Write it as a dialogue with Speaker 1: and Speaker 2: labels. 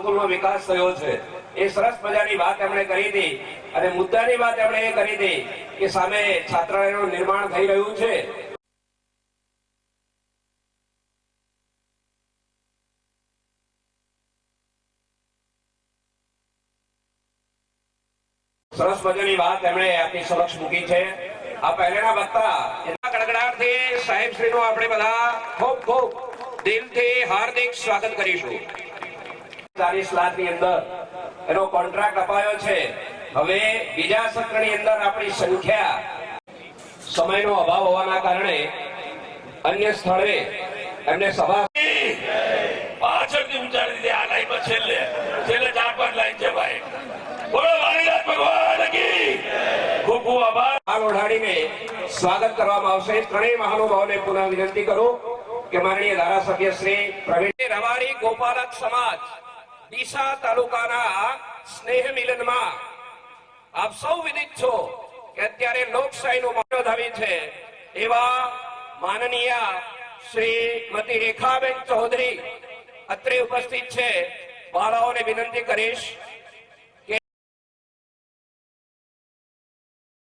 Speaker 1: સ્કૂલનો વિકાસ થયો છે. એ સરસ મજાની વાત એમણે કરી હતી. અને મુદ્દાની વાત એમણે એ કરી હતી કે સામે છાત્રાલયનું નિર્માણ થઈ રહ્યું છે. સરસ મજાની વાત એમણે આપની સમક્ષ મૂકી છે. આ પહેલેના વક્તા એના કડકડાટથી સાહેબશ્રીનું આપણે બધા ખૂબ ખૂબ દિલથી હાર્દિક સ્વાગત કરીશું. ચાલીસ લાખની અંદર એનો કોન્ટ્રાક્ટ અપાયો છે. હવે બીજા સત્રની અંદર આપણી સંખ્યા સમયનો અભાવ હોવાના કારણે અન્ય સ્થળે એમને સભા
Speaker 2: પાછળથી ઉંચાડી દીધી. આ લાઈનમાં છેલ્લે. છેલ્લે ચાર પાંચ લાઈન છે ભાઈ. બોલો વાણીનાથ ભગવાન કી ખૂબ ખૂબ આભાર.
Speaker 1: હાલ ઓઢાડીને સ્વાગત કરવામાં આવશે. ત્રણેય મહાનુભાવોને પુનઃ વિનંતી કરું કે માનનીય ધારાસભ્ય શ્રી પ્રવીણ રવારી ગોપાલક સમાજ ડીસા તાલુકાના સ્નેહ મિલનમાં આપ સૌ વિદિત છો કે અત્યારે લોકશાહીનું મહત્વ ધાવી છે એવા માનનીય શ્રીમતી રેખાબેન ચૌધરી અત્રે ઉપસ્થિત છે. બાળાઓને વિનંતી કરીશ